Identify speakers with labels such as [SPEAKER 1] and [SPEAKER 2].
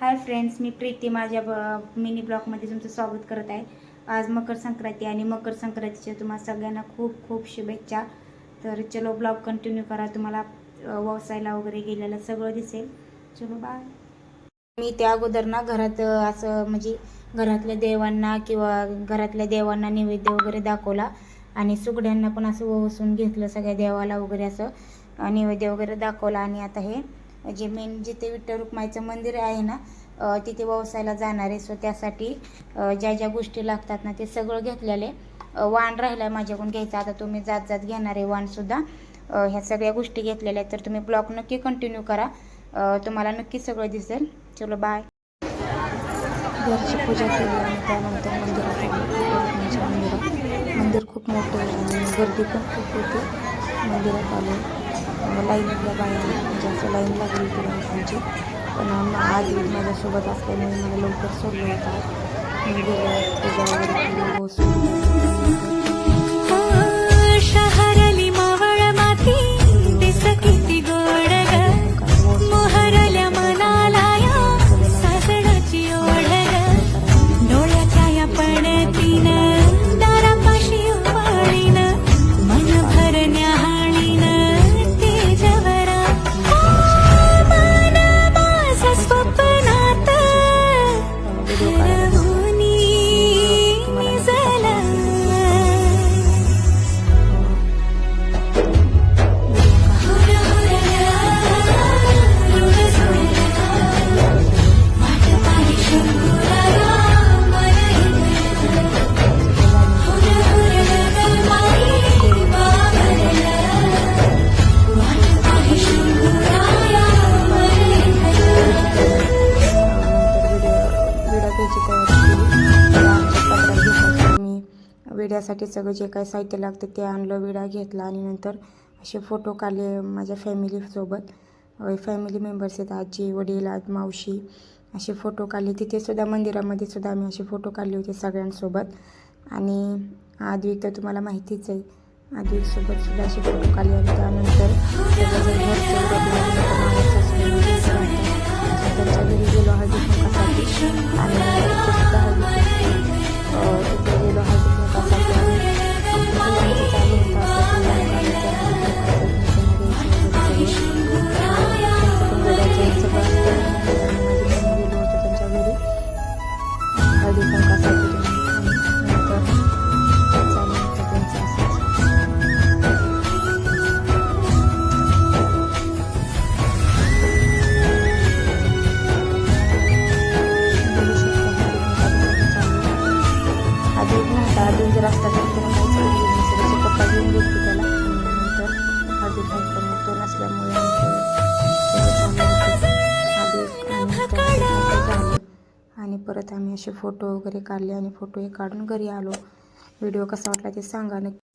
[SPEAKER 1] Hi friends मी प्रीती. माझ्या ब mini ब्लॉगमध्ये तुमचं स्वागत करत आहे. आज मकर संक्रांती आणि मकर संक्रांतीच्या तुम्हाला सगळ्यांना खूप खूप शुभेच्छा. तर चलो ब्लॉग कंटिन्यू करा. तुम्हाला वसायला व्यवसायाला वगैरे गेलेलं सगळं दिसेल. चलो बाय मी त्या अगोदर ना घरात असं म्हणजे घरातल्या देवांना किंवा घरातल्या देवांना नैवेद्य वगैरे दाखवला. आणि सुगड्यांना पण असं वसून घेतलं सगळ्या देवाला वगैरे असं नैवेद्य वगैरे दाखवला. आणि आता हे म्हणजे जे मेन जिथे विठ्ठल रुक्माईचं मंदिर आहे ना तिथे व्यवसायाला जाणार. आहे सो त्यासाठी ज्या ज्या गोष्टी लागतात ना ते सगळं घेतलेले. वाण राहिलं आहे माझ्याकडून घ्यायचं. आता तुम्ही जात जात घेणार आहे वाणसुद्धा ह्या सगळ्या गोष्टी घेतलेल्या आहेत. तर तुम्ही ब्लॉग नक्की कंटिन्यू करा. तुम्हाला नक्की सगळं दिसेल. चलो बाय घरची पूजा केली आणि त्यानंतर मंदिरात मंदिरात मंदिर खूप मोठं आहे आणि गर्दी पण खूप होती. मंदिरात आलो. अं, लाईनीतल्या बाया. म्हणजे असं लाईन लागली होती माणसांची पण आज माझ्यासोबत असल्यामुळे मला लवकर सोडलं होतं. मंदिरात पूजा वगैरे केली हो विड्यासाठी सगळं जे काही साहित्य लागतं ते आणलं विडा घेतला आणि नंतर असे फोटो काढले माझ्या फॅमिलीसोबत फॅमिली मेंबर्स आहेत आजी वडील आज मावशी असे फोटो काढले. तिथे सुद्धा मंदिरामध्ये सुद्धा आम्ही असे फोटो काढले होते सगळ्यांसोबत. आणि आद्विक तर तुम्हाला माहितीच आहे आद्विकसोबत सुद्धा असे फोटो काढले आणि त्यानंतर त्यांच्या घरी गेलो. हळदी कुंकासाठी आणि नव्हता आधी त्याचे पप्पा घेऊन गेले त्याला आणि नंतर आधी तो नसल्यामुळे आधी आणि आणि परत आम्ही असे फोटो वगैरे काढले आणि फोटो हे काढून घरी आलो व्हिडिओ कसा वाटला ते सांगा नक्की